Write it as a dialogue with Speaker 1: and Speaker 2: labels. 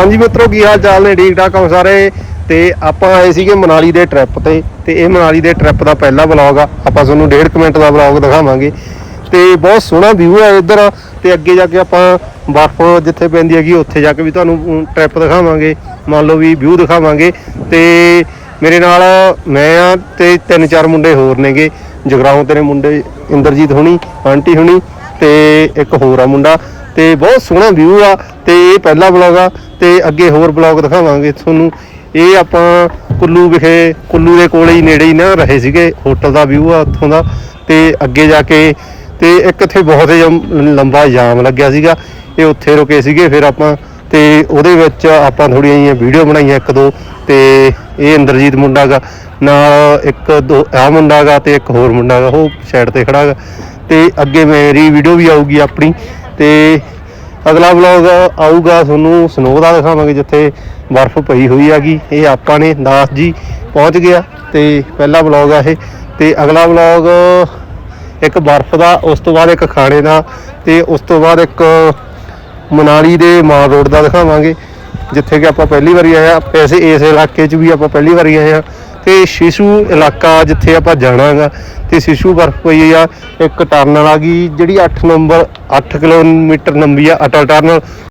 Speaker 1: ਹਾਂਜੀ ਮਿੱਤਰੋ, ਕੀ ਹਾਲ ਚਾਲ ਨੇ? ਠੀਕ ਠਾਕ ਹੋ ਸਾਰੇ? ਤੇ ਆਪਾਂ ਆਏ ਸੀਗੇ ਮਨਾਲੀ ਦੇ ਟ੍ਰਿਪ ਤੇ ਤੇ ਇਹ ਮਨਾਲੀ ਦੇ ਟ੍ਰਿਪ ਦਾ ਪਹਿਲਾ ਵਲੌਗ ਆ। ਆਪਾਂ ਤੁਹਾਨੂੰ ਡੇਢ ਕੁ ਮਿੰਟ ਦਾ ਵਲੌਗ ਦਿਖਾਵਾਂਗੇ। ਤੇ ਬਹੁਤ ਸੋਹਣਾ ਵਿਊ ਹੈ ਇੱਧਰ। ਤੇ ਅੱਗੇ ਜਾ ਕੇ ਆਪਾਂ ਬਰਫ਼ ਜਿੱਥੇ ਪੈਂਦੀ ਹੈਗੀ, ਉੱਥੇ ਜਾ ਕੇ ਵੀ ਤੁਹਾਨੂੰ ਟ੍ਰਿਪ ਦਿਖਾਵਾਂਗੇ। ਮੰਨ ਲਓ ਵੀ ਵਿਊ ਦਿਖਾਵਾਂਗੇ। ਤੇ ਮੇਰੇ ਨਾਲ ਮੈਂ ਆ ਤੇ ਤਿੰਨ ਚਾਰ ਮੁੰਡੇ ਹੋਰ ਨੇਗੇ। ਜਗਰਾਉਂ ਤੇਰੇ ਮੁੰਡੇ ਇੰਦਰਜੀਤ ਹੁਣੀ, ਆਂਟੀ ਹੁਣੀ ਤੇ ਇੱਕ ਹੋਰ ਆ ਮੁੰਡਾ। ਤੇ ਬਹੁਤ ਸੋਹਣਾ ਵਿਊ ਆ ਤੇ ਇਹ ਪਹਿਲਾ ਵਲੌਗ ਆ ਤੇ ਅੱਗੇ ਹੋਰ ਵਲੌਗ ਦਿਖਾਵਾਂਗੇ ਤੁਹਾਨੂੰ। ਇਹ ਆਪਾਂ ਕੁੱਲੂ ਵਿਖੇ, ਕੁੱਲੂ ਦੇ ਕੋਲੇ ਹੀ ਨੇੜੇ ਹੀ ਨਾ ਰਹੇ ਸੀਗੇ, ਹੋਟਲ ਦਾ ਵਿਊ ਆ ਉੱਥੋਂ ਦਾ। ਤੇ ਅੱਗੇ ਜਾ ਕੇ, ਤੇ ਇੱਕ ਇੱਥੇ ਬਹੁਤ ਹੀ ਜਮ- ਲੰਬਾ ਜਾਮ ਲੱਗਿਆ ਸੀਗਾ। ਇਹ ਉੱਥੇ ਰੁਕੇ ਸੀਗੇ ਫਿਰ ਆਪਾਂ, ਤੇ ਉਹਦੇ ਵਿੱਚ ਆਪਾਂ ਥੋੜੀਆਂ ਜਿਹੀਆਂ ਵੀਡੀਓ ਬਣਾਈਆਂ ਇੱਕ ਦੋ, ਤੇ ਇਹ ਇੰਦਰਜੀਤ ਮੁੰਡਾ ਗਾ, ਨਾਲ ਇੱਕ ਦੋ ਆ ਮੁੰਡਾ ਗਾ ਤੇ ਇੱਕ ਹੋਰ ਮੁੰਡਾ ਗਾ, ਉਹ ਸਾਈਡ ਤੇ ਖੜਾ ਗਾ। ਤੇ ਅੱਗੇ ਮੇਰੀ ਵੀਡੀਓ ਵੀ ਆਊਗੀ ਆਪਣੀ। ਤੇ ਅਗਲਾ ਵਲੌਗ ਆਊਗਾ, ਤੁਹਾਨੂੰ ਸਨੋ ਦਾ ਦਿਖਾਵਾਂਗੇ ਜਿੱਥੇ ਬਰਫ਼ ਪਈ ਹੋਈ ਹੈਗੀ। ਇਹ ਆਪਾਂ ਨੇ, ਦਾਸ ਜੀ ਪਹੁੰਚ ਗਿਆ ਤੇ ਪਹਿਲਾ ਵਲੌਗ ਆ ਇਹ। ਤੇ ਅਗਲਾ ਵਲੌਗ ਇੱਕ ਬਰਫ਼ ਦਾ, ਉਸ ਤੋਂ ਬਾਅਦ ਇੱਕ ਖਾਣੇ ਦਾ ਤੇ ਉਸ ਤੋਂ ਬਾਅਦ ਇੱਕ ਮਨਾਲੀ ਦੇ ਮਾਲ ਰੋਡ ਦਾ ਦਿਖਾਵਾਂਗੇ, ਜਿੱਥੇ ਕਿ ਆਪਾਂ ਪਹਿਲੀ ਵਾਰੀ ਆਏ ਆ ਵੈਸੇ ਇਸ ਇਲਾਕੇ 'ਚ ਵੀ ਆਪਾਂ ਪਹਿਲੀ ਵਾਰੀ ਆਏ ਆ ਤੇ ਸ਼ਿਸ਼ੂ ਇਲਾਕਾ ਜਿੱਥੇ ਆਪਾਂ ਜਾਣਾਗਾ ਤੇ ਸ਼ਿਸ਼ੂ ਬਰਫ਼ ਪਈ ਆ, ਇੱਕ ਟਰਨਲ ਆ ਗਈ ਜਿਹੜੀ 8 ਨੰਬਰ 8 ਕਿਲੋਮੀਟਰ ਲੰਬੀ ਆ, ਅਟਲ ਟਰਨਲ